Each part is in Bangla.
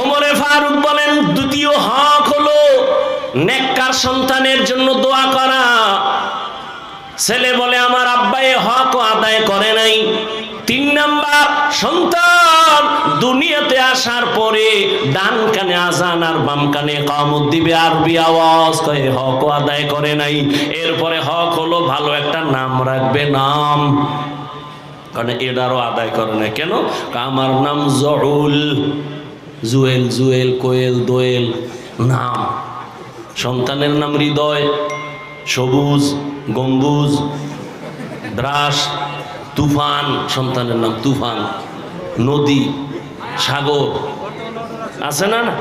ওমরে ফারুক বলেন, দ্বিতীয় হক হলো নেককার সন্তানের জন্য দোয়া করা। ছেলে বলে, আমার আব্বা এ হক আদায় করে নাই। তিন নাম্বার, সন্তান দুনিয়াতে আসার পরে ডান কানে আজান আর বাম কানে কামত দিবে, আরবি আওয়াজ কয়ে হক আদায় করে নাই। এরপরে হক হলো ভালো একটা নাম রাখবে, নাম। কারণ এটারও আদায় করে না কেন? আমার নাম জহুল। জুয়েল জুয়েল, কোয়েল, দোয়েল। নাম সন্তানের নাম হৃদয়। সবুজ, গম্বুজ দ্রাস তুফান, সন্তানের নাম তুফান। নদী, সাগর। আছে না না?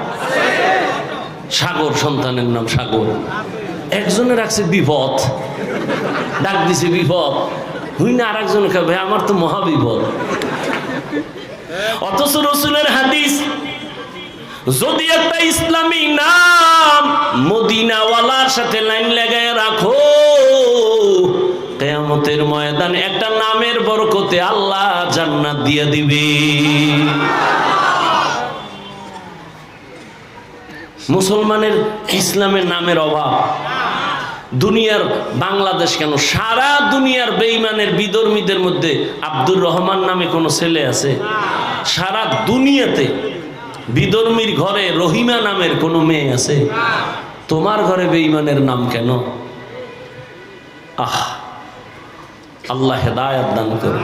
সাগর, সন্তানের নাম সাগর। একজনে রাখছে বিপদ। ডাক দিছে বিপদ। হুই না আর একজন ভাই, আমার তো মহাবিপদ। অথচ রসুলের হাদিস যদি একটা ইসলামী নাম মদিনাওয়ালার সাথে লাইন লাগায় রাখো, কেয়ামতের ময়দান একটা নামের বরকতে আল্লাহ জান্নাত দিয়ে দিবে। মুসলমানের ইসলামের নামের অভাব, দুনিয়ার বাংলাদেশ কেন? সারা দুনিয়ার বেইমানের বিধর্মীদের মধ্যে আব্দুর রহমান নামে কোনো ছেলে আছে? সারা দুনিয়াতে বিধর্মীর ঘরে রহিমা নামের কোনো মেয়ে আছে? তোমার ঘরে বেঈমানের নাম কেন? আহ, আল্লাহ হেদায়াত দান করুন।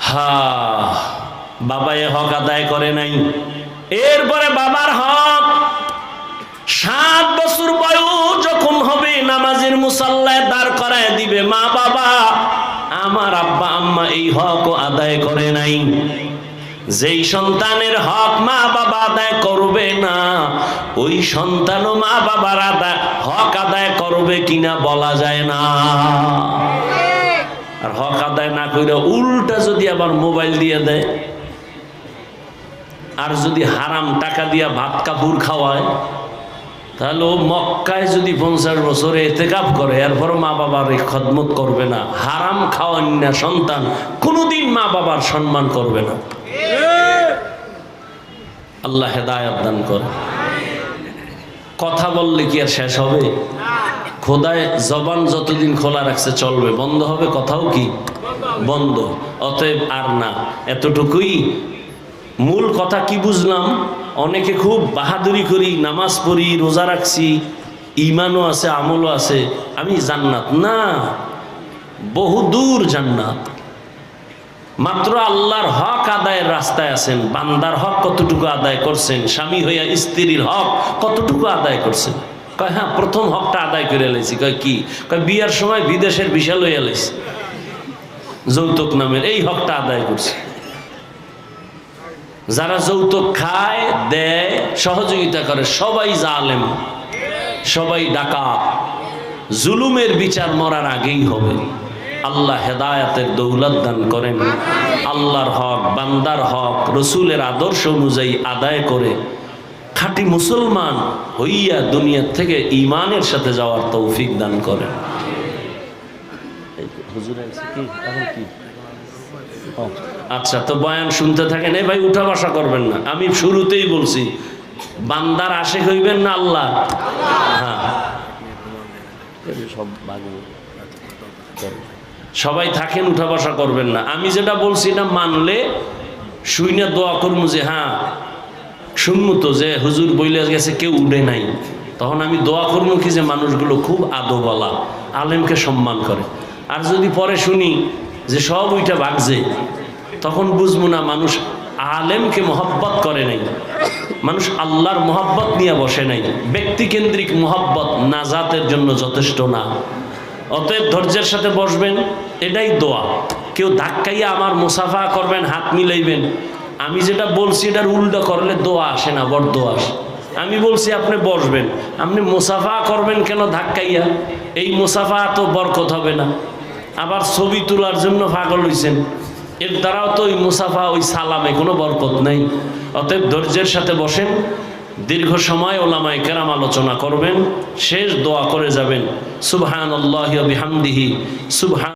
হা বাবা এ হক আদায় করে নাই। এরপরে বাবার হক, সাত বছর বয়স যখন হবে, নামাজের মুসাল্লায় দাঁড় করায় দিবে মা বাবা। আমার আব্বা, আম্মা এই হক আদায় করে নাই। যেই সন্তানের হক মা বাবা আদায় করবে না, ওই সন্তানও মা বাবার আদায়, হক আদায় করবে কিনা বলা যায় না। আর হক আদায় না করে উল্টা যদি আবার মোবাইল দিয়ে দেয়, আর যদি হারাম টাকা দিয়া ভাত কাপুর খাওয়ায় তাহলে ও মক্কায় যদি পঞ্চাশ বছরে এতেকাপ করে এরপর মা বাবার খদমত করবে না। হারাম খাওয়ান না সন্তান, কোনোদিন মা বাবার সম্মান করবে না। আল্লাহ হেদায়ত দান করে। কথা বললে কি আর শেষ হবে? খোদায় জবান যতদিন খোলা রাখছে চলবে। বন্ধ হবে কথাও কি? বন্ধ। অতএব আর না। এতটুকুই মূল কথা কি বুঝলাম? অনেকে খুব বাহাদুরি করি, নামাজ পড়ি, রোজা রাখছি ইমানও আছে, আমলও আছে, আমি জান্নাত। না, বহু দূর জান্নাত। মাত্র আল্লাহর হক আদায়ের রাস্তায় আছেন, বান্দার হক কতটুকু আদায় করছেন, স্বামী হইয়া স্ত্রীর হক কতটুকু আদায় করছেন? কয় হ্যাঁ প্রথম হকটা আদায় করে লাইছি। কয়, কি? কয়, বিয়ার সময় বিদেশের বিশাল হইয়া লাইছি। যৌতুক নামের এই হকটা আদায় করছে। যারা যৌতুক খায়, দেয়, সহযোগিতা করে, সবাই জালেম, সবাই ডাকাত। জুলুমের বিচার মরার আগেই হবে। আল্লাহ হেদায়াতের দৌলত দান করেন। আল্লাহর হক, বান্দার হক, রসুলের আদর্শ অনুযায়ী আদায় করে। খাঁটি মুসলমান হইয়া দুনিয়ার থেকে ইমানের সাথে যাওয়ার তৌফিক দান করেন। হুজুর কি? এখন কি? আচ্ছা তো বয়ান শুনতে থাকেন। এই ভাই উঠা বসা করবেন না। আমি শুরুতেই বলছি, বান্দার আশে হইবেন না আল্লাহ? সবাই থাকেন, উঠা বসা করবেন না। আমি যেটা বলছি না, মানলে শুইনা দোয়া করব যে হ্যাঁ শুনব তো যে, হুজুর বইলে গেছে, কেউ উঠে নাই। তখন আমি দোয়া করব কি যে, মানুষগুলো খুব আদোবালা আলেমকে সম্মান করে। আর যদি পরে শুনি যে সব ওইটা বাগছে তখন বুঝব না মানুষ আলেমকে মহব্বত করে নাই। মানুষ আল্লাহর মহব্বত নিয়ে বসে নাই। ব্যক্তিকেন্দ্রিক মহব্বত নাজাতের জন্য যথেষ্ট না। অতএব ধৈর্যের সাথে বসবেন, এটাই দোয়া। কেউ ধাক্কাইয়া আমার মুসাফা করবেন, হাত মিলাইবেন। আমি যেটা বলছি, এটার উল্টো করলে দোয়া আসে না, বড় দোয়া আসে। আমি বলছি, আপনি বসবেন। আপনি মুসাফা করবেন কেন ধাক্কাইয়া? এই মুসাফা তো বরকত হবে না। আবার ছবি তোলার জন্য পাগল হইছেন। এর দ্বারাও তো ওই মুসাফা ওই সালামে কোনো বরকত নেই। অতএব ধৈর্যের সাথে বসেন। দীর্ঘ সময় ওলামায় কেরাম আলোচনা করবেন। শেষ দোয়া করে যাবেন। সুবহান আল্লাহ বিহামদিহি। সুবহান